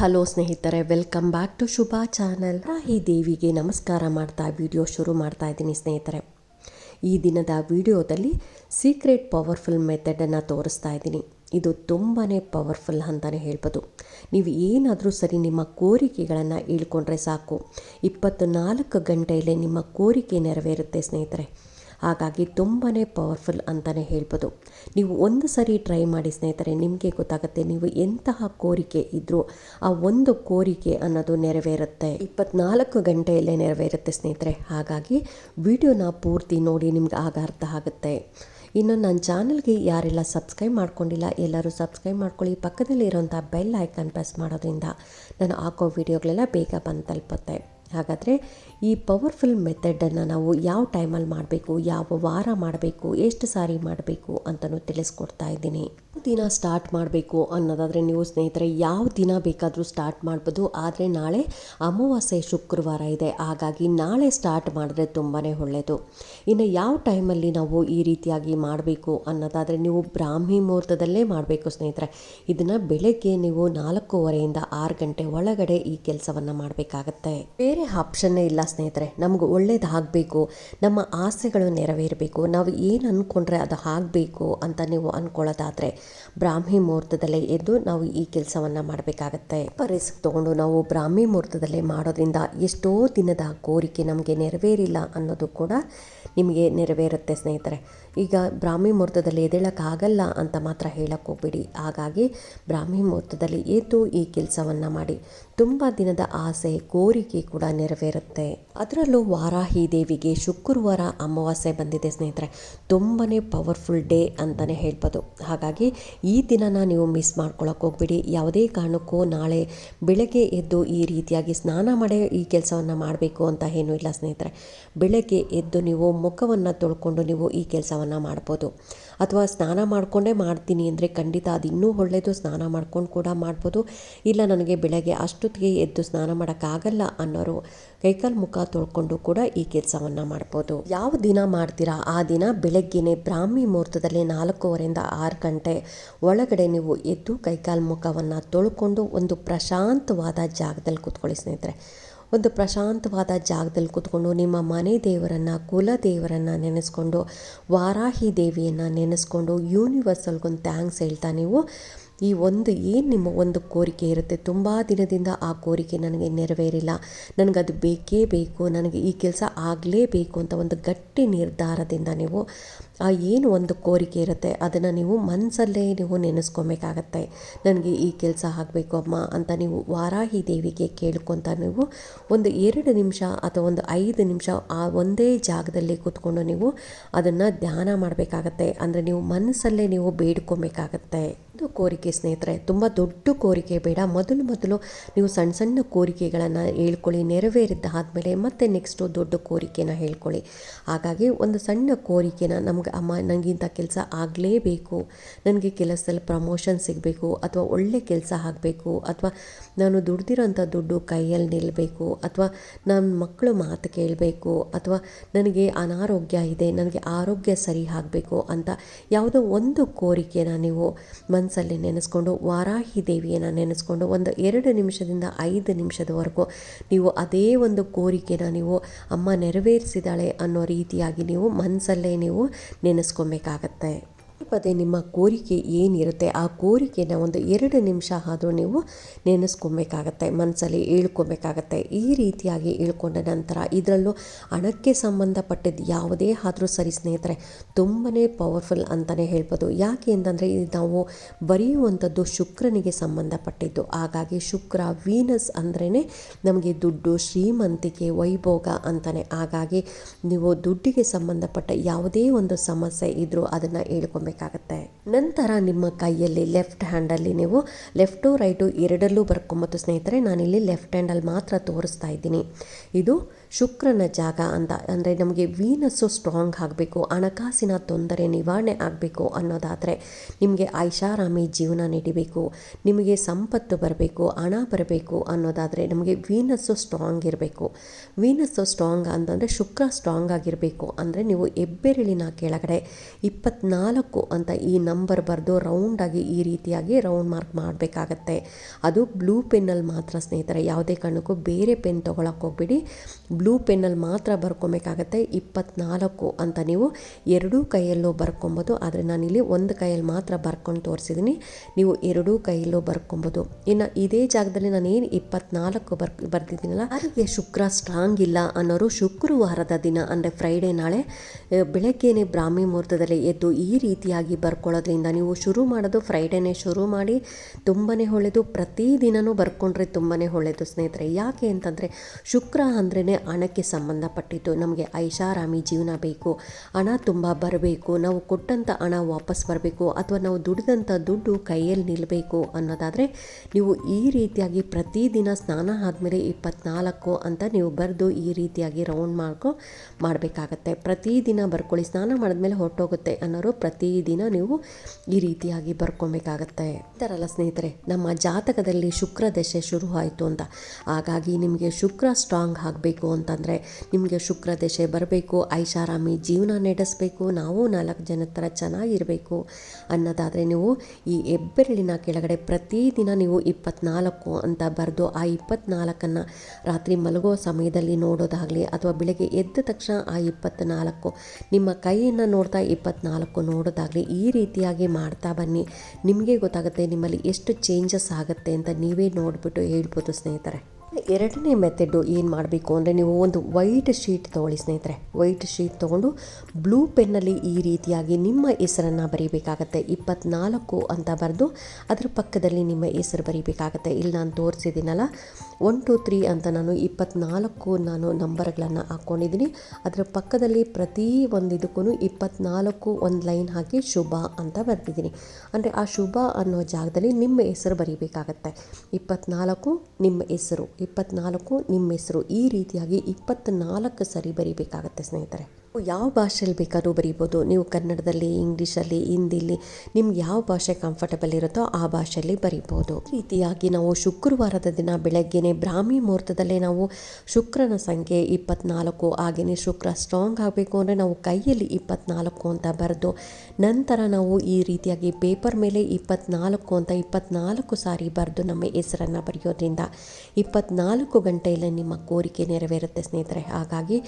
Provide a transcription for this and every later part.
Hello ಸ್ನೇಹಿತರೆ welcome back to Shubha channel ಈ ದೇವಿಗೆ ನಮಸ್ಕಾರ ಮಾಡ್ತಾ ವಿಡಿಯೋ ಶುರು ಮಾಡ್ತಾ ಇದ್ದೀನಿ ಸ್ನೇಹಿತರೆ. ಈ ದಿನದ ವಿಡಿಯೋದಲ್ಲಿ ಸೀಕ್ರೆಟ್ ಪವರ್ಫುಲ್ ಮೆಥಡನ್ನು ತೋರಿಸ್ತಾ ಇದ್ದೀನಿ. ಇದು ತುಂಬಾ ಪವರ್ಫುಲ್ ಅಂತಲೇ ಹೇಳ್ಬೋದು. ನೀವು ಏನಾದರೂ ಸರಿ ನಿಮ್ಮ ಕೋರಿಕೆಗಳನ್ನು ಇಳ್ಕೊಂಡ್ರೆ ಸಾಕು. ಇಪ್ಪತ್ತು ನಾಲ್ಕು ಗಂಟೆಯಲ್ಲೇ ನಿಮ್ಮ ಕೋರಿಕೆ ನೆರವೇರುತ್ತೆ ಸ್ನೇಹಿತರೆ. ಹಾಗಾಗಿ ತುಂಬಾ ಪವರ್ಫುಲ್ ಅಂತಲೇ ಹೇಳ್ಬೋದು. ನೀವು ಒಂದು ಸರಿ ಟ್ರೈ ಮಾಡಿ ಸ್ನೇಹಿತರೆ, ನಿಮಗೆ ಗೊತ್ತಾಗುತ್ತೆ ನೀವು ಎಂತಹ ಕೋರಿಕೆ ಇದ್ದರೂ ಆ ಒಂದು ಕೋರಿಕೆ ಅನ್ನೋದು ನೆರವೇರುತ್ತೆ. ಇಪ್ಪತ್ನಾಲ್ಕು ಗಂಟೆಯಲ್ಲೇ ನೆರವೇರುತ್ತೆ ಸ್ನೇಹಿತರೆ. ಹಾಗಾಗಿ ವಿಡಿಯೋನ ಪೂರ್ತಿ ನೋಡಿ ನಿಮ್ಗೆ ಆಗ ಅರ್ಥ ಆಗುತ್ತೆ. ಇನ್ನು ನನ್ನ ಚಾನಲ್ಗೆ ಯಾರೆಲ್ಲ ಸಬ್ಸ್ಕ್ರೈಬ್ ಮಾಡ್ಕೊಂಡಿಲ್ಲ, ಎಲ್ಲರೂ ಸಬ್ಸ್ಕ್ರೈಬ್ ಮಾಡ್ಕೊಳ್ಳಿ. ಪಕ್ಕದಲ್ಲಿ ಇರೋಂಥ ಬೆಲ್ ಐಕನ್ ಪ್ರೆಸ್ ಮಾಡೋದ್ರಿಂದ ನಾನು ಹಾಕೋ ವಿಡಿಯೋಗಳೆಲ್ಲ ಬೇಗ ಬಂದು ತಲುಪುತ್ತೆ. ಹಾಗಾದರೆ ಈ ಪವರ್ಫುಲ್ ಮೆಥಡನ್ನು ನಾವು ಯಾವ ಟೈಮಲ್ಲಿ ಮಾಡಬೇಕು, ಯಾವ ವಾರ ಮಾಡಬೇಕು, ಎಷ್ಟು ಸಾರಿ ಮಾಡಬೇಕು ಅಂತಲೂ ತಿಳಿಸ್ಕೊಡ್ತಾ ಇದ್ದೀನಿ. ದಿನ ಸ್ಟಾರ್ಟ್ ಮಾಡಬೇಕು ಅನ್ನೋದಾದರೆ ನೀವು ಸ್ನೇಹಿತರೆ ಯಾವ ದಿನ ಬೇಕಾದರೂ ಸ್ಟಾರ್ಟ್ ಮಾಡ್ಬೋದು, ಆದರೆ ನಾಳೆ ಅಮಾವಾಸ್ಯೆ ಶುಕ್ರವಾರ ಇದೆ, ಹಾಗಾಗಿ ನಾಳೆ ಸ್ಟಾರ್ಟ್ ಮಾಡಿದ್ರೆ ತುಂಬಾ ಒಳ್ಳೆಯದು ಇನ್ನು ಯಾವ ಟೈಮಲ್ಲಿ ನಾವು ಈ ರೀತಿಯಾಗಿ ಮಾಡಬೇಕು ಅನ್ನೋದಾದರೆ ನೀವು ಬ್ರಾಹ್ಮಿ ಮುಹೂರ್ತದಲ್ಲೇ ಮಾಡಬೇಕು ಸ್ನೇಹಿತರೆ. ಇದನ್ನು ಬೆಳಗ್ಗೆ ನೀವು ನಾಲ್ಕೂವರೆಯಿಂದ ಆರು ಗಂಟೆ ಒಳಗಡೆ ಈ ಕೆಲಸವನ್ನು ಮಾಡಬೇಕಾಗತ್ತೆ. ಆಪ್ಷನ್ನೇ ಇಲ್ಲ ಸ್ನೇಹಿತರೆ. ನಮಗೆ ಒಳ್ಳೇದಾಗಬೇಕು ನಮ್ಮ ಆಸೆಗಳು ನೆರವೇರಬೇಕು. ನಾವು ಏನು ಅಂದ್ಕೊಂಡ್ರೆ ಅದು ಆಗಬೇಕು ಅಂತ ನೀವು ಅಂದ್ಕೊಳ್ಳೋದಾದರೆ ಬ್ರಾಹ್ಮಿ ಮುಹೂರ್ತದಲ್ಲೇ ಎದ್ದು ನಾವು ಈ ಕೆಲಸವನ್ನು ಮಾಡಬೇಕಾಗತ್ತೆ. ರಿಸ್ಕ್ ತೊಗೊಂಡು ನಾವು ಬ್ರಾಹ್ಮಿ ಮುಹೂರ್ತದಲ್ಲೇ ಮಾಡೋದ್ರಿಂದ ಎಷ್ಟೋ ದಿನದ ಕೋರಿಕೆ ನಮಗೆ ನೆರವೇರಿಲ್ಲ ಅನ್ನೋದು ಕೂಡ ನಿಮಗೆ ನೆರವೇರುತ್ತೆ ಸ್ನೇಹಿತರೆ. ಈಗ ಬ್ರಾಹ್ಮಿ ಮುಹೂರ್ತದಲ್ಲಿ ಎದ್ದೇಳೋಕ್ಕಾಗಲ್ಲ ಅಂತ ಮಾತ್ರ ಹೇಳಕ್ಕೆ ಹೋಗ್ಬೇಡಿ. ಹಾಗಾಗಿ ಬ್ರಾಹ್ಮಿ ಮುಹೂರ್ತದಲ್ಲಿ ಎದ್ದು ಈ ಕೆಲಸವನ್ನು ಮಾಡಿ. ತುಂಬ ದಿನದ ಆಸೆ, ಕೋರಿಕೆ ಕೂಡ ನೆರವೇರುತ್ತೆ. ಅದರಲ್ಲೂ ವಾರಾಹಿ ದೇವಿಗೆ ಶುಕ್ರವಾರ ಅಮಾವಾಸ್ಯೆ ಬಂದಿದೆ ಸ್ನೇಹಿತರೆ. ತುಂಬಾ ಪವರ್ಫುಲ್ ಡೇ ಅಂತಲೇ ಹೇಳ್ಬೋದು. ಹಾಗಾಗಿ ಈ ದಿನನ ನೀವು ಮಿಸ್ ಮಾಡ್ಕೊಳಕ್ಕೆ ಹೋಗ್ಬಿಡಿ. ಯಾವುದೇ ಕಾರಣಕ್ಕೂ ನಾಳೆ ಬೆಳಗ್ಗೆ ಎದ್ದು ಈ ರೀತಿಯಾಗಿ ಸ್ನಾನ ಮಾಡಿ ಈ ಕೆಲಸವನ್ನು ಮಾಡಬೇಕು ಅಂತ ಏನೂ ಇಲ್ಲ ಸ್ನೇಹಿತರೆ. ಬೆಳಗ್ಗೆ ಎದ್ದು ನೀವು ಮುಖವನ್ನು ತೊಳ್ಕೊಂಡು ನೀವು ಈ ಕೆಲಸವನ್ನು ಮಾಡ್ಬೋದು. ಅಥವಾ ಸ್ನಾನ ಮಾಡಿಕೊಂಡೇ ಮಾಡ್ತೀನಿ ಅಂದರೆ ಖಂಡಿತ ಅದು ಇನ್ನೂ ಒಳ್ಳೆಯದು ಸ್ನಾನ ಮಾಡ್ಕೊಂಡು ಕೂಡ ಮಾಡ್ಬೋದು. ಇಲ್ಲ ನನಗೆ ಬೆಳಗ್ಗೆ ಅಷ್ಟೊತ್ತಿಗೆ ಎದ್ದು ಸ್ನಾನ ಮಾಡೋಕ್ಕಾಗಲ್ಲ ಅನ್ನೋರು ಕೈಕಾಲು ಮುಖ ತೊಳ್ಕೊಂಡು ಕೂಡ ಈ ಕೆಲಸವನ್ನು ಮಾಡ್ಬೋದು. ಯಾವ ದಿನ ಮಾಡ್ತೀರಾ? ಆ ದಿನ ಬೆಳಗ್ಗೆನೆ ಬ್ರಾಹ್ಮಿ ಮುಹೂರ್ತದಲ್ಲಿ ನಾಲ್ಕೂವರೆಯಿಂದ ಆರು ಗಂಟೆ ಒಳಗಡೆ ನೀವು ಎದ್ದು ಕೈಕಾಲು ಮುಖವನ್ನು ತೊಳ್ಕೊಂಡು ಒಂದು ಪ್ರಶಾಂತವಾದ ಜಾಗದಲ್ಲಿ ಕೂತ್ಕೊಳ್ಳಿ ಸ್ನೇಹಿತರೆ. ಒಂದು ಪ್ರಶಾಂತವಾದ ಜಾಗದಲ್ಲಿ ಕೂತ್ಕೊಂಡು ನಿಮ್ಮ ಮನೆ ದೇವರನ್ನು, ಕುಲ ದೇವರನ್ನು ನೆನೆಸ್ಕೊಂಡು, ವಾರಾಹಿ ದೇವಿಯನ್ನು ನೆನೆಸ್ಕೊಂಡು ಯೂನಿವರ್ಸಲ್ಗೊಂದು ಥ್ಯಾಂಕ್ಸ್ ಹೇಳ್ತಾ ನೀವು ಈ ಒಂದು ಏನು ನಿಮ್ಮ ಒಂದು ಕೋರಿಕೆ ಇರುತ್ತೆ? ತುಂಬ ದಿನದಿಂದ ಆ ಕೋರಿಕೆ ನನಗೆ ನೆರವೇರಿಲ್ಲ. ನನಗದು ಬೇಕೇ ಬೇಕು. ನನಗೆ ಈ ಕೆಲಸ ಆಗಲೇಬೇಕು ಅಂತ ಒಂದು ಗಟ್ಟಿ ನಿರ್ಧಾರದಿಂದ ನೀವು ಆ ಏನು ಒಂದು ಕೋರಿಕೆ ಇರುತ್ತೆ, ಅದನ್ನು ನೀವು ಮನಸ್ಸಲ್ಲೇ ನೀವು ನೆನೆಸ್ಕೊಬೇಕಾಗತ್ತೆ. ನನಗೆ ಈ ಕೆಲಸ ಆಗಬೇಕು ಅಮ್ಮ ಅಂತ ನೀವು ವಾರಾಹಿ ದೇವಿಗೆ ಕೇಳ್ಕೊತ ನೀವು ಒಂದು ಎರಡು ನಿಮಿಷ ಅಥವಾ ಒಂದು ಐದು ನಿಮಿಷ ಆ ಒಂದೇ ಜಾಗದಲ್ಲಿ ಕೂತ್ಕೊಂಡು ನೀವು ಅದನ್ನು ಧ್ಯಾನ ಮಾಡಬೇಕಾಗತ್ತೆ. ಅಂದರೆ ನೀವು ಮನಸ್ಸಲ್ಲೇ ನೀವು ಬೇಡ್ಕೊಬೇಕಾಗತ್ತೆ. ಇದು ಕೋರಿಕೆ ಸ್ನೇಹಿತರೆ, ತುಂಬ ದೊಡ್ಡ ಕೋರಿಕೆ ಬೇಡ. ಮೊದಲು ಮೊದಲು ನೀವು ಸಣ್ಣ ಸಣ್ಣ ಕೋರಿಕೆಗಳನ್ನು ಹೇಳ್ಕೊಳ್ಳಿ ನೆರವೇರಿದ್ದಾದಮೇಲೆ ಮತ್ತೆ ನೆಕ್ಸ್ಟು ದೊಡ್ಡ ಕೋರಿಕೆನ ಹೇಳ್ಕೊಳ್ಳಿ. ಹಾಗಾಗಿ ಒಂದು ಸಣ್ಣ ಕೋರಿಕೆನ ನಮ್ಗೆ ಅಮ್ಮ ನನಗಿಂಥ ಕೆಲಸ ಆಗಲೇಬೇಕು. ನನಗೆ ಕೆಲಸದಲ್ಲಿ ಪ್ರಮೋಷನ್ ಸಿಗಬೇಕು ಅಥವಾ ಒಳ್ಳೆ ಕೆಲಸ ಆಗಬೇಕು ಅಥವಾ ನಾನು ದುಡ್ದಿರೋಂಥ ದುಡ್ಡು ಕೈಯಲ್ಲಿ ನಿಲ್ಲಬೇಕು ಅಥವಾ ನನ್ನ ಮಕ್ಕಳು ಮಾತು ಕೇಳಬೇಕು ಅಥವಾ ನನಗೆ ಅನಾರೋಗ್ಯ ಇದೆ, ನನಗೆ ಆರೋಗ್ಯ ಸರಿ ಆಗಬೇಕು ಅಂತ ಯಾವುದೋ ಒಂದು ಕೋರಿಕೆನ ನೀವು ಮನಸ್ಸಲ್ಲಿ ನೆನೆಸ್ಕೊಂಡು ವಾರಾಹಿ ದೇವಿಯನ್ನು ನೆನೆಸ್ಕೊಂಡು ಒಂದು ಎರಡು ನಿಮಿಷದಿಂದ ಐದು ನಿಮಿಷದವರೆಗೂ ನೀವು ಅದೇ ಒಂದು ಕೋರಿಕೆನ ನೀವು ಅಮ್ಮ ನೆರವೇರಿಸಿದಾಳೆ ಅನ್ನೋ ರೀತಿಯಾಗಿ ನೀವು ಮನಸ್ಸಲ್ಲೇ ನೀವು ನೆನೆಸ್ಕೊಬೇಕಾಗತ್ತೆ. ಪದೇ ನಿಮ್ಮ ಕೋರಿಕೆ ಏನಿರುತ್ತೆ, ಆ ಕೋರಿಕೆನ ಒಂದು ಎರಡು ನಿಮಿಷ ಆದರೂ ನೀವು ನೆನೆಸ್ಕೊಬೇಕಾಗತ್ತೆ ಮನಸ್ಸಲ್ಲಿ ಹೇಳ್ಕೊಬೇಕಾಗತ್ತೆ. ಈ ರೀತಿಯಾಗಿ ಹೇಳ್ಕೊಂಡ ನಂತರ ಇದರಲ್ಲೂ ಹಣಕ್ಕೆ ಸಂಬಂಧಪಟ್ಟಿದ್ದು ಯಾವುದೇ ಆದರೂ ಸರಿ ಸ್ನೇಹಿತರೆ ತುಂಬಾ ಪವರ್ಫುಲ್ ಅಂತಲೇ ಹೇಳ್ಬೋದು. ಯಾಕೆ ಅಂತಂದರೆ ಇದು ನಾವು ಬರೆಯುವಂಥದ್ದು ಶುಕ್ರನಿಗೆ ಸಂಬಂಧಪಟ್ಟಿದ್ದು. ಹಾಗಾಗಿ ಶುಕ್ರ, ವೀನಸ್ ಅಂದ್ರೇ ನಮಗೆ ದುಡ್ಡು, ಶ್ರೀಮಂತಿಕೆ, ವೈಭೋಗ ಅಂತಲೇ ಹಾಗಾಗಿ ನೀವು ದುಡ್ಡಿಗೆ ಸಂಬಂಧಪಟ್ಟ ಯಾವುದೇ ಒಂದು ಸಮಸ್ಯೆ ಇದ್ದರೂ ಅದನ್ನು ಹೇಳ್ಕೊಬೇಕು ಬೇಕಾಗತ್ತೆ ನಂತರ ನಿಮ್ಮ ಕೈಯಲ್ಲಿ ಲೆಫ್ಟ್ ಹ್ಯಾಂಡಲ್ಲಿ ನೀವು ಲೆಫ್ಟು ರೈಟು ಎರಡಲ್ಲೂ ಬರ್ಕೊಂಬತ್ತು ಸ್ನೇಹಿತರೆ, ನಾನಿಲ್ಲಿ ಲೆಫ್ಟ್ ಹ್ಯಾಂಡಲ್ಲಿ ಮಾತ್ರ ತೋರಿಸ್ತಾ ಇದ್ದೀನಿ. ಇದು ಶುಕ್ರನ ಜಾಗ ಅಂತ, ಅಂದರೆ ನಮಗೆ ವೀನಸ್ಸು ಸ್ಟ್ರಾಂಗ್ ಆಗಬೇಕು, ಹಣಕಾಸಿನ ತೊಂದರೆ ನಿವಾರಣೆ ಆಗಬೇಕು ಅನ್ನೋದಾದರೆ ನಿಮಗೆ ಐಷಾರಾಮಿ ಜೀವನ ನಡಿಬೇಕು, ನಿಮಗೆ ಸಂಪತ್ತು ಬರಬೇಕು, ಹಣ ಬರಬೇಕು ಅನ್ನೋದಾದರೆ ನಮಗೆ ವೀನಸ್ಸು ಸ್ಟ್ರಾಂಗ್ ಇರಬೇಕು. ವೀನಸ್ಸು ಸ್ಟ್ರಾಂಗ್ ಅಂತಂದರೆ ಶುಕ್ರ ಸ್ಟ್ರಾಂಗ್ ಆಗಿರಬೇಕು ಅಂದರೆ ನೀವು ಹೆಬ್ಬೆರಳಿನ ಕೆಳಗಡೆ ಇಪ್ಪತ್ನಾಲ್ಕು ಅಂತ ಈ ನಂಬರ್ ಬರೆದು ರೌಂಡಾಗಿ ಈ ರೀತಿಯಾಗಿ ರೌಂಡ್ ಮಾರ್ಕ್ ಮಾಡಬೇಕಾಗತ್ತೆ. ಅದು ಬ್ಲೂ ಪೆನ್ನಲ್ಲಿ ಮಾತ್ರ ಸ್ನೇಹಿತರೆ, ಯಾವುದೇ ಕಾರಣಕ್ಕೂ ಬೇರೆ ಪೆನ್ ತೊಗೊಳಕ್ಕೆ ಹೋಗ್ಬಿಡಿ. ಬ್ಲೂ ಪೆನ್ನಲ್ಲಿ ಮಾತ್ರ ಬರ್ಕೊಬೇಕಾಗತ್ತೆ, ಇಪ್ಪತ್ನಾಲ್ಕು ಅಂತ ನೀವು ಎರಡೂ ಕೈಯಲ್ಲೂ ಬರ್ಕೊಬೋದು. ಆದರೆ ನಾನಿಲ್ಲಿ ಒಂದು ಕೈಯಲ್ಲಿ ಮಾತ್ರ ಬರ್ಕೊಂಡು ತೋರಿಸಿದ್ದೀನಿ. ನೀವು ಎರಡೂ ಕೈಯಲ್ಲೂ ಬರ್ಕೊಬೋದು. ಇನ್ನು ಇದೇ ಜಾಗದಲ್ಲಿ ನಾನು ಏನು ಇಪ್ಪತ್ನಾಲ್ಕು ಬರ್ ಬರ್ತಿದ್ದೀನಲ್ಲ ಅದಕ್ಕೆ ಶುಕ್ರ ಸ್ಟ್ರಾಂಗ್ ಇಲ್ಲ ಅನ್ನೋರು ಶುಕ್ರವಾರದ ದಿನ, ಅಂದರೆ ಫ್ರೈಡೇ ನಾಳೆ ಬೆಳಗ್ಗೆನೇ ಬ್ರಾಹ್ಮಿ ಮುಹೂರ್ತದಲ್ಲಿ ಎದ್ದು ಈ ರೀತಿಯಾಗಿ ಬರ್ಕೊಳ್ಳೋದ್ರಿಂದ ನೀವು ಶುರು ಮಾಡೋದು ಫ್ರೈಡೇನೇ ಶುರು ಮಾಡಿ ತುಂಬಾ ಒಳ್ಳೆಯದು ಪ್ರತಿದಿನವೂ ಬರ್ಕೊಂಡ್ರೆ ತುಂಬಾ ಒಳ್ಳೆಯದು ಸ್ನೇಹಿತರೆ. ಯಾಕೆ ಅಂತಂದರೆ ಶುಕ್ರ ಅಂದ್ರೇ ಹಣಕ್ಕೆ ಸಂಬಂಧಪಟ್ಟಿದ್ದು. ನಮಗೆ ಐಷಾರಾಮಿ ಜೀವನ ಬೇಕು. ಹಣ ತುಂಬ ಬರಬೇಕು. ನಾವು ಕೊಟ್ಟಂಥ ಹಣ ವಾಪಸ್ ಬರಬೇಕು. ಅಥವಾ ನಾವು ದುಡಿದಂಥ ದುಡ್ಡು ಕೈಯಲ್ಲಿ ನಿಲ್ಲಬೇಕು ಅನ್ನೋದಾದರೆ ನೀವು ಈ ರೀತಿಯಾಗಿ ಪ್ರತಿದಿನ ಸ್ನಾನ ಆದಮೇಲೆ ಇಪ್ಪತ್ನಾಲ್ಕು ಅಂತ ನೀವು ಬರೆದು ಈ ರೀತಿಯಾಗಿ ರೌಂಡ್ ಮಾಡ್ಕೊ ಮಾಡಬೇಕಾಗತ್ತೆ. ಪ್ರತಿದಿನ ಬರ್ಕೊಳ್ಳಿ. ಸ್ನಾನ ಮಾಡಿದ್ಮೇಲೆ ಹೊರಟೋಗುತ್ತೆ ಅನ್ನೋರು ಪ್ರತಿದಿನ ನೀವು ಈ ರೀತಿಯಾಗಿ ಬರ್ಕೊಬೇಕಾಗತ್ತೆ. ಇದ್ದಾರಲ್ಲ ಸ್ನೇಹಿತರೆ, ನಮ್ಮ ಜಾತಕದಲ್ಲಿ ಶುಕ್ರ ದಶೆ ಶುರು ಆಯಿತು ಅಂತ. ಹಾಗಾಗಿ ನಿಮಗೆ ಶುಕ್ರ ಸ್ಟ್ರಾಂಗ್ ಆಗಬೇಕು. ಅಂತಂದರೆ, ನಿಮಗೆ ಶುಕ್ರ ದಶೆ ಬರಬೇಕು, ಐಷಾರಾಮಿ ಜೀವನ ನಡೆಸಬೇಕು, ನಾವು ನಾಲ್ಕು ಜನ ಥರ ಚೆನ್ನಾಗಿರಬೇಕು ಅನ್ನೋದಾದರೆ ನೀವು ಈ ಹೆಬ್ಬೆರಳಿನ ಕೆಳಗಡೆ ಪ್ರತಿದಿನ ನೀವು ಇಪ್ಪತ್ನಾಲ್ಕು ಅಂತ ಬರೆದು ಆ ಇಪ್ಪತ್ನಾಲ್ಕನ್ನು ರಾತ್ರಿ ಮಲಗೋ ಸಮಯದಲ್ಲಿ ನೋಡೋದಾಗಲಿ ಅಥವಾ ಬೆಳಗ್ಗೆ ಎದ್ದ ತಕ್ಷಣ ಆ ಇಪ್ಪತ್ನಾಲ್ಕು, ನಿಮ್ಮ ಕೈಯನ್ನು ನೋಡ್ತಾ ಇಪ್ಪತ್ನಾಲ್ಕು ನೋಡೋದಾಗಲಿ ಈ ರೀತಿಯಾಗಿ ಮಾಡ್ತಾ ಬನ್ನಿ. ನಿಮಗೆ ಗೊತ್ತಾಗುತ್ತೆ ನಿಮ್ಮಲ್ಲಿ ಎಷ್ಟು ಚೇಂಜಸ್ ಆಗುತ್ತೆ ಅಂತ ನೀವೇ ನೋಡಿಬಿಟ್ಟು ಹೇಳ್ಬೋದು ಸ್ನೇಹಿತರೆ. ಎರಡನೇ ಮೆಥಡು ಏನು ಮಾಡಬೇಕು ಅಂದರೆ ನೀವು ಒಂದು ವೈಟ್ ಶೀಟ್ ತೊಗೊಳ್ಳಿ ಸ್ನೇಹಿತರೆ. ವೈಟ್ ಶೀಟ್ ತೊಗೊಂಡು ಬ್ಲೂ ಪೆನ್ನಲ್ಲಿ ಈ ರೀತಿಯಾಗಿ ನಿಮ್ಮ ಹೆಸರನ್ನು ಬರೀಬೇಕಾಗತ್ತೆ. ಇಪ್ಪತ್ನಾಲ್ಕು ಅಂತ ಬರೆದು ಅದರ ಪಕ್ಕದಲ್ಲಿ ನಿಮ್ಮ ಹೆಸರು ಬರೀಬೇಕಾಗತ್ತೆ. ಇಲ್ಲಿ ನಾನು ತೋರಿಸಿದ್ದೀನಲ್ಲ ಒನ್ ಟು ತ್ರೀ ಅಂತ ನಾನು ಇಪ್ಪತ್ನಾಲ್ಕು ನಾನು ನಂಬರ್ಗಳನ್ನು ಹಾಕ್ಕೊಂಡಿದ್ದೀನಿ ಅದರ ಪಕ್ಕದಲ್ಲಿ ಪ್ರತಿ ಒಂದು ಇದಕ್ಕೂ ಇಪ್ಪತ್ನಾಲ್ಕು ಒಂದು ಲೈನ್ ಹಾಕಿ ಶುಭ ಅಂತ ಬರೆದಿದ್ದೀನಿ. ಅಂದರೆ ಆ ಶುಭ ಅನ್ನೋ ಜಾಗದಲ್ಲಿ ನಿಮ್ಮ ಹೆಸರು ಬರೀಬೇಕಾಗತ್ತೆ. ಇಪ್ಪತ್ನಾಲ್ಕು ನಿಮ್ಮ ಹೆಸರು. ಇಪ್ಪತ್ನಾಲ್ಕು ನಿಮ್ಮ ಹೆಸರು ಈ ರೀತಿಯಾಗಿ ಇಪ್ಪತ್ತ್ನಾಲ್ಕು ಸರಿ ಬರಿಬೇಕಾಗತ್ತೆ ಸ್ನೇಹಿತರೆ. ಯಾವ ಭಾಷೆಯಲ್ಲಿ ಬೇಕಾದರೂ ಬರೀಬೋದು. ನೀವು ಕನ್ನಡದಲ್ಲಿ, ಇಂಗ್ಲೀಷಲ್ಲಿ, ಹಿಂದಿಲಿ ನಿಮ್ಗೆ ಯಾವ ಭಾಷೆ ಕಂಫರ್ಟಬಲ್ ಇರುತ್ತೋ ಆ ಭಾಷೆಯಲ್ಲಿ ಬರೀಬೋದು. ರೀತಿಯಾಗಿ ನಾವು ಶುಕ್ರವಾರದ ದಿನ ಬೆಳಗ್ಗೆನೇ ಬ್ರಾಹ್ಮಿ ಮುಹೂರ್ತದಲ್ಲೇ ನಾವು ಶುಕ್ರನ ಸಂಖ್ಯೆ ಇಪ್ಪತ್ನಾಲ್ಕು, ಹಾಗೆಯೇ ಶುಕ್ರ ಸ್ಟ್ರಾಂಗ್ ಆಗಬೇಕು ಅಂದರೆ ನಾವು ಕೈಯಲ್ಲಿ ಇಪ್ಪತ್ನಾಲ್ಕು ಅಂತ ಬರೆದು ನಂತರ ನಾವು ಈ ರೀತಿಯಾಗಿ ಪೇಪರ್ ಮೇಲೆ ಇಪ್ಪತ್ನಾಲ್ಕು ಅಂತ ಇಪ್ಪತ್ನಾಲ್ಕು ಸಾರಿ ಬರೆದು ನಮ್ಮ ಹೆಸರನ್ನು ಬರೆಯೋದ್ರಿಂದ ಇಪ್ಪತ್ನಾಲ್ಕು ಗಂಟೆಯಲ್ಲಿ ನಿಮ್ಮ ಕೋರಿಕೆ ನೆರವೇರುತ್ತೆ ಸ್ನೇಹಿತರೆ. ಹಾಗಾಗಿ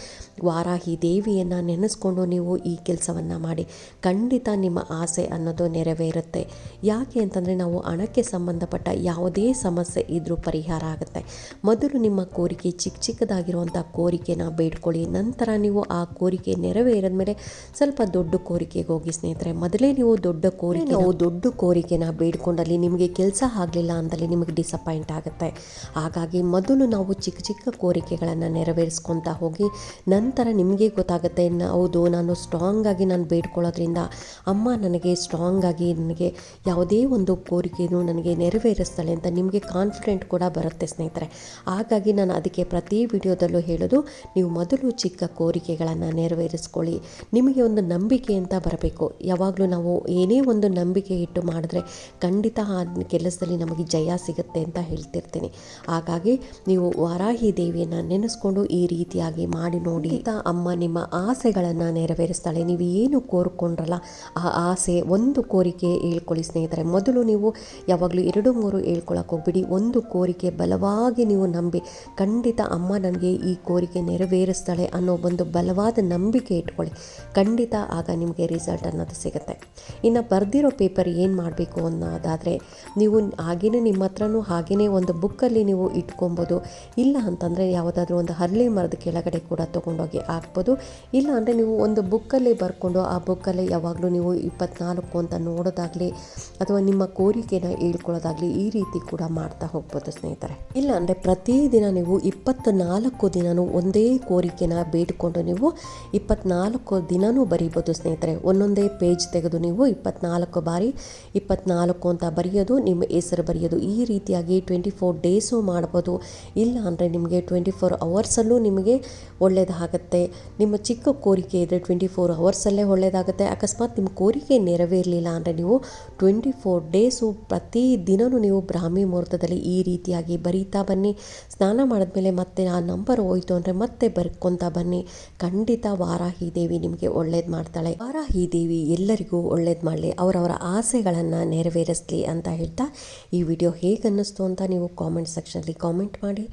ವಾರಾಹಿ ದೇವಿಯನ್ನು ನೆನೆಸ್ಕೊಂಡು ನೀವು ಈ ಕೆಲಸವನ್ನು ಮಾಡಿ. ಖಂಡಿತ ನಿಮ್ಮ ಆಸೆ ಅನ್ನೋದು ನೆರವೇರುತ್ತೆ. ಯಾಕೆ ಅಂತಂದರೆ ನಾವು ಹಣಕ್ಕೆ ಸಂಬಂಧಪಟ್ಟ ಯಾವುದೇ ಸಮಸ್ಯೆ ಇದ್ದರೂ ಪರಿಹಾರ ಆಗುತ್ತೆ. ಮೊದಲು ನಿಮ್ಮ ಕೋರಿಕೆ ಚಿಕ್ಕ ಚಿಕ್ಕದಾಗಿರುವಂಥ ಕೋರಿಕೆನ ಬೇಡ್ಕೊಳ್ಳಿ. ನಂತರ ನೀವು ಆ ಕೋರಿಕೆ ನೆರವೇರಿದ ಮೇಲೆ ಸ್ವಲ್ಪ ದೊಡ್ಡ ಕೋರಿಕೆಗೆ ಹೋಗಿ ಸ್ನೇಹಿತರೆ ಮೊದಲೇ ನೀವು ದೊಡ್ಡ ಕೋರಿಕೆ ನಾವು ದೊಡ್ಡ ಕೋರಿಕೆನ ಬೇಡ್ಕೊಂಡಲ್ಲಿ ನಿಮಗೆ ಕೆಲಸ ಆಗಲಿಲ್ಲ ಅಂತಲ್ಲಿ ನಿಮಗೆ ಡಿಸಪಾಯಿಂಟ್ ಆಗುತ್ತೆ. ಹಾಗಾಗಿ ಮೊದಲು ನಾವು ಚಿಕ್ಕ ಚಿಕ್ಕ ಕೋರಿಕೆಗಳನ್ನು ನೆರವೇರಿಸ್ಕೊತಾ ಹೋಗಿ ನಂತರ ನಿಮಗೆ ಗೊತ್ತಾಗುತ್ತೆ ನ- ಹೌದು, ನಾನು ಸ್ಟ್ರಾಂಗ್ ಆಗಿ ನಾನು ಬೇಡ್ಕೊಳ್ಳೋದ್ರಿಂದ ಅಮ್ಮ ನನಗೆ ಸ್ಟ್ರಾಂಗ್ ಆಗಿ ನನಗೆ ಯಾವುದೇ ಒಂದು ಕೋರಿಕೆಯೂ ನನಗೆ ನೆರವೇರಿಸ್ತಾಳೆ ಅಂತ ನಿಮಗೆ ಕಾನ್ಫಿಡೆಂಟ್ ಕೂಡ ಬರುತ್ತೆ ಸ್ನೇಹಿತರೆ. ಹಾಗಾಗಿ ನಾನು ಅದಕ್ಕೆ ಪ್ರತಿ ವಿಡಿಯೋದಲ್ಲೂ ಹೇಳೋದು, ನೀವು ಮೊದಲು ಚಿಕ್ಕ ಕೋರಿಕೆಗಳನ್ನು ನೆರವೇರಿಸ್ಕೊಳ್ಳಿ. ನಿಮಗೆ ಒಂದು ನಂಬಿಕೆ ಅಂತ ಬರಬೇಕು. ಯಾವಾಗಲೂ ನಾವು ಏನೇ ಒಂದು ನಂಬಿಕೆ ಇಟ್ಟು ಮಾಡಿದ್ರೆ ಖಂಡಿತ ಆ ಕೆಲಸದಲ್ಲಿ ನಮಗೆ ಜಯ ಸಿಗುತ್ತೆ ಅಂತ ಹೇಳ್ತಿರ್ತೀನಿ. ಹಾಗಾಗಿ ನೀವು ವಾರಾಹಿ ದೇವಿಯನ್ನು ನೆನೆಸ್ಕೊಂಡು ಈ ರೀತಿಯಾಗಿ ಮಾಡಿ ನೋಡಿ. ಅಮ್ಮ, ನಿಮ್ಮ ಆಸೆಗಳನ್ನು ನೆರವೇರಿಸ್ತಾಳೆ. ನೀವು ಏನು ಕೋರ್ಕೊಂಡ್ರಲ್ಲ ಆ ಆಸೆ ಒಂದು ಕೋರಿಕೆ ಹೇಳ್ಕೊಳ್ಳಿ ಸ್ನೇಹಿತರೆ. ಮೊದಲು ನೀವು ಯಾವಾಗಲೂ ಎರಡು ಮೂರು ಹೇಳ್ಕೊಳಕ್ಕೆ ಹೋಗ್ಬಿಡಿ. ಒಂದು ಕೋರಿಕೆ ಬಲವಾಗಿ ನೀವು ನಂಬಿ ಖಂಡಿತ ಅಮ್ಮ ನನಗೆ ಈ ಕೋರಿಕೆ ನೆರವೇರಿಸ್ತಾಳೆ ಅನ್ನೋ ಒಂದು ಬಲವಾದ ನಂಬಿಕೆ ಇಟ್ಕೊಳ್ಳಿ. ಖಂಡಿತ ಆಗ ನಿಮಗೆ ರಿಸಲ್ಟ್ ಅನ್ನೋದು ಸಿಗುತ್ತೆ. ಇನ್ನು ಬರೆದಿರೋ ಪೇಪರ್ ಏನು ಮಾಡಬೇಕು ಅನ್ನೋದಾದರೆ ನೀವು ಹಾಗೆಯೇ ನಿಮ್ಮ ಹತ್ರನೂ ಹಾಗೆಯೇ ಒಂದು ಬುಕ್ಕಲ್ಲಿ ನೀವು ಇಟ್ಕೊಬೋದು. ಇಲ್ಲ ಅಂತಂದರೆ ಯಾವುದಾದ್ರೂ ಒಂದು ಹರಳಿ ಮರದ ಕೆಳಗಡೆ ಕೂಡ ತೊಗೊಂಡೋಗಿ ಹಾಕ್ಬೋದು. ಇಲ್ಲ ಅಂದರೆ ನೀವು ಒಂದು ಬುಕ್ಕಲ್ಲಿ ಬರ್ಕೊಂಡು ಆ ಬುಕ್ಕಲ್ಲಿ ಯಾವಾಗಲೂ ನೀವು ಇಪ್ಪತ್ನಾಲ್ಕು ಅಂತ ನೋಡೋದಾಗಲಿ ಅಥವಾ ನಿಮ್ಮ ಕೋರಿಕೆನ ಹೇಳ್ಕೊಳ್ಳೋದಾಗಲಿ ಈ ರೀತಿ ಕೂಡ ಮಾಡ್ತಾ ಹೋಗ್ಬೋದು ಸ್ನೇಹಿತರೆ. ಇಲ್ಲ ಅಂದರೆ ಪ್ರತಿದಿನ ನೀವು ಇಪ್ಪತ್ನಾಲ್ಕು ದಿನವೂ ಒಂದೇ ಕೋರಿಕೆನ ಬೇಡಿಕೊಂಡು ನೀವು ಇಪ್ಪತ್ನಾಲ್ಕು ದಿನವೂ ಬರೀಬೋದು ಸ್ನೇಹಿತರೆ. ಒಂದೊಂದೇ ಪೇಜ್ ತೆಗೆದು ನೀವು ಇಪ್ಪತ್ನಾಲ್ಕು ಬಾರಿ ಇಪ್ಪತ್ನಾಲ್ಕು ಅಂತ ಬರೆಯೋದು, ನಿಮ್ಮ ಹೆಸರು ಬರೆಯೋದು, ಈ ರೀತಿಯಾಗಿ ಟ್ವೆಂಟಿ ಫೋರ್ ಡೇಸು ಮಾಡ್ಬೋದು. ಇಲ್ಲ ಅಂದರೆ ನಿಮಗೆ ಟ್ವೆಂಟಿ ಫೋರ್ ಅವರ್ಸಲ್ಲೂ ನಿಮಗೆ ಒಳ್ಳೆಯದಾಗತ್ತೆ ನಿಮ್ಮ ಚಿಕ್ಕ ಕೋರಿಕೆ ಇದ್ದರೆ ಟ್ವೆಂಟಿ ಫೋರ್ ಅವರ್ಸಲ್ಲೇ ಒಳ್ಳೆಯದಾಗುತ್ತೆ ಅಕಸ್ಮಾತ್ ನಿಮ್ಮ ಕೋರಿಕೆ ನೆರವೇರಲಿಲ್ಲ ಅಂದರೆ ನೀವು ಟ್ವೆಂಟಿ ಫೋರ್ ಡೇಸು ಪ್ರತಿ ದಿನವೂ ನೀವು ಬ್ರಾಹ್ಮಿ ಮುಹೂರ್ತದಲ್ಲಿ ಈ ರೀತಿಯಾಗಿ ಬರೀತಾ ಬನ್ನಿ. ಸ್ನಾನ ಮಾಡಿದ್ಮೇಲೆ ಮತ್ತೆ ಆ ನಂಬರ್ ಹೋಯಿತು ಅಂದರೆ ಮತ್ತೆ ಬರ್ಕೊತಾ ಬನ್ನಿ. ಖಂಡಿತ ವಾರಾಹಿ ದೇವಿ ನಿಮಗೆ ಒಳ್ಳೇದು ಮಾಡ್ತಾಳೆ. ವಾರಾಹಿ ದೇವಿ ಎಲ್ಲರಿಗೂ ಒಳ್ಳೇದು ಮಾಡಲಿ. ಅವರವರ ಆಸೆಗಳನ್ನು ನೆರವೇರಿಸಲಿ ಅಂತ ಹೇಳ್ತಾ ಈ ವಿಡಿಯೋ ಹೇಗೆ ಅನ್ನಿಸ್ತು ಅಂತ ನೀವು ಕಾಮೆಂಟ್ ಸೆಕ್ಷನಲ್ಲಿ ಕಾಮೆಂಟ್ ಮಾಡಿ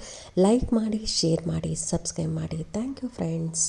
ಲೈಕ್ ಮಾಡಿ ಶೇರ್ ಮಾಡಿ ಸಬ್ಸ್ಕ್ರೈಬ್ ಮಾಡಿ. Thank you friends